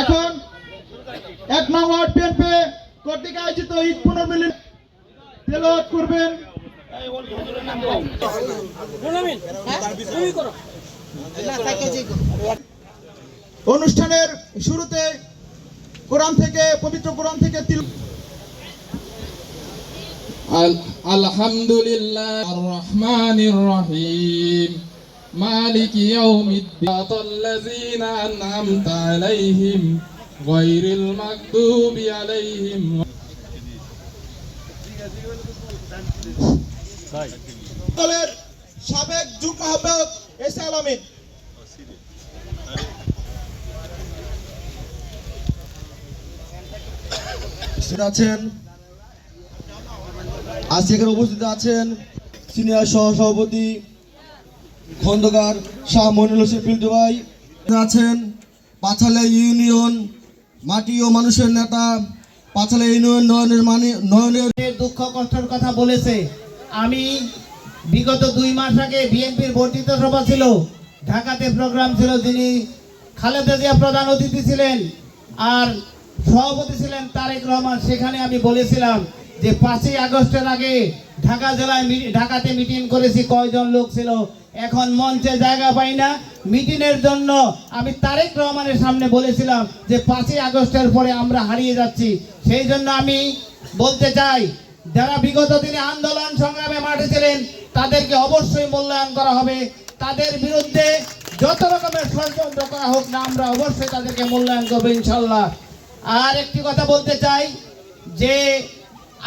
এখন এক নং ওয়ার্ড বিএনপি কর্তৃক আয়োজিত ঈদ পুনর্মিলন তেলত করবেন। অনুষ্ঠানের শুরুতে কোরআন থেকে, পবিত্র কোরআন থেকে তিল আলহামদুলিল্লাহ রহমান রহিম। مالك يوم الدين الذين أنعمت عليهم غير المغضوب عليهم দলের সাবেক যুগ্ম আহ্বায়ক এসে আলামিন আছেন আজকে এখানে উপস্থিত আছেন সিনিয়র সহসভাপতি খন্দকার শাহ মনিরুল হোসেন পিন্টু ভাই আছেন। পাছালে ইউনিয়ন মাটি ও মানুষের নেতা। পাছালে ইউনিয়ন নয়নের মানে নয়নের দুঃখ কষ্টের কথা বলেছে, আমি বিগত দুই মাস আগে বিএনপির বর্ধিত সভা ছিল, ঢাকাতে প্রোগ্রাম ছিল যিনি খালেদা জিয়া প্রধান অতিথি ছিলেন আর সভাপতি ছিলেন তারেক রহমান। সেখানে আমি বলেছিলাম যে পাঁচই আগস্টের আগে ঢাকা জেলায় ঢাকাতে মিটিং করেছি, কয়জন লোক ছিল এখন মঞ্চে জায়গা পাই না। মিটিংয়ের জন্য আমি তারেক রহমানের সামনে বলেছিলাম যে পাঁচই আগস্টের পরে আমরা হারিয়ে যাচ্ছি। সেই জন্য আমি বলতে চাই, যারা বিগত দিনে আন্দোলন সংগ্রামে মাঠে ছিলেন, তাদেরকে অবশ্যই মূল্যায়ন করা হবে। তাদের বিরুদ্ধে যত রকমের ষড়যন্ত্র করা হোক না, আমরা অবশ্যই তাদেরকে মূল্যায়ন করব ইনশাল্লাহ। আর একটি কথা বলতে চাই, যে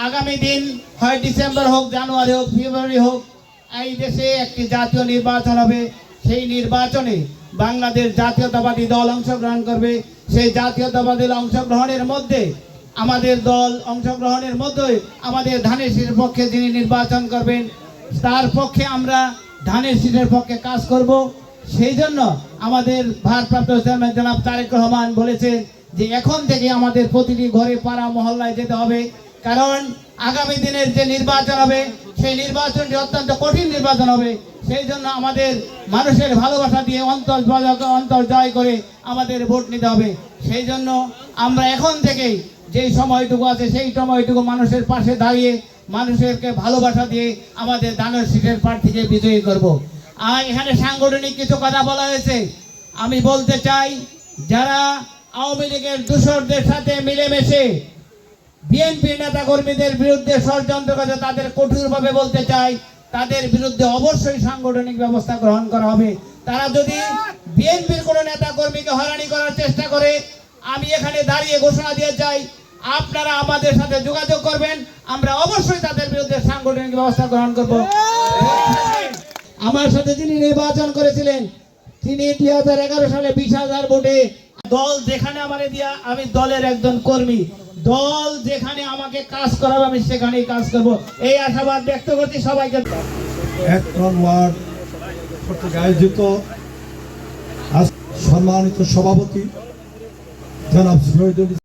আগামী দিন হয় ডিসেম্বর হোক, জানুয়ারি হোক, ফেব্রুয়ারি হোক এই দেশে একটি জাতীয় নির্বাচন হবে, সেই নির্বাচনে বাংলাদেশ জাতীয়তাবাদী দল অংশগ্রহণ করবে। সেই জাতীয়তাবাদী অংশগ্রহণের মধ্যে আমাদের দল অংশগ্রহণের মধ্যে আমাদের ধানের শীষের পক্ষে যিনি নির্বাচন করবেন, তার পক্ষে আমরা ধানের শীষের পক্ষে কাজ করব। সেই জন্য আমাদের ভারপ্রাপ্ত চেয়ারম্যান জনাব তারেক রহমান বলেছেন যে এখন থেকে আমাদের প্রতিটি ঘরে পাড়া মহল্লায় যেতে হবে। কারণ আগামী দিনের যে নির্বাচন হবে সেই নির্বাচনটি অত্যন্ত কঠিন নির্বাচন হবে। সেই জন্য আমাদের মানুষের ভালোবাসা দিয়ে অন্তর অন্তর জয় করে আমাদের ভোট নিতে হবে। সেই জন্য আমরা এখন থেকেই যেই সময়টুকু আছে, সেই সময়টুকু মানুষের পাশে দাঁড়িয়ে মানুষেরকে ভালোবাসা দিয়ে আমাদের দানের সিটের প্রার্থীকে বিজয়ী করব। আর এখানে সাংগঠনিক কিছু কথা বলা হয়েছে। আমি বলতে চাই, যারা আওয়ামী লীগের দূষরদের সাথে মিলেমিশে বিএনপি নেতা কর্মীদের বিরুদ্ধে ষড়যন্ত্র করে তাদের কঠোরভাবে বলতে চাই, তাদের বিরুদ্ধে অবশ্যই সাংগঠনিক ব্যবস্থা গ্রহণ করা হবে। তারা যদি বিএনপির কোনো নেতা কর্মীকে হয়রানি করার চেষ্টা করে, আমি এখানে দাঁড়িয়ে ঘোষণা দিয়ে চাই আপনারা আমাদের সাথে যোগাযোগ করবেন, আমরা অবশ্যই তাদের বিরুদ্ধে সাংগঠনিক ব্যবস্থা গ্রহণ করব। আমার সাথে যিনি নির্বাচন করেছিলেন, তিনি দুই হাজার এগারো সালে বিশ হাজার ভোটে দল যেখানে আমারে দিয়া, আমি দলের একজন কর্মী। দল যেখানে আমাকে কাজ করাবে, আমি সেখানেই কাজ করব। এই আশাবাদ ব্যক্ত করছি সবাইকে। এক আয়োজিত। সম্মানিত সভাপতি জনাব শহীদুল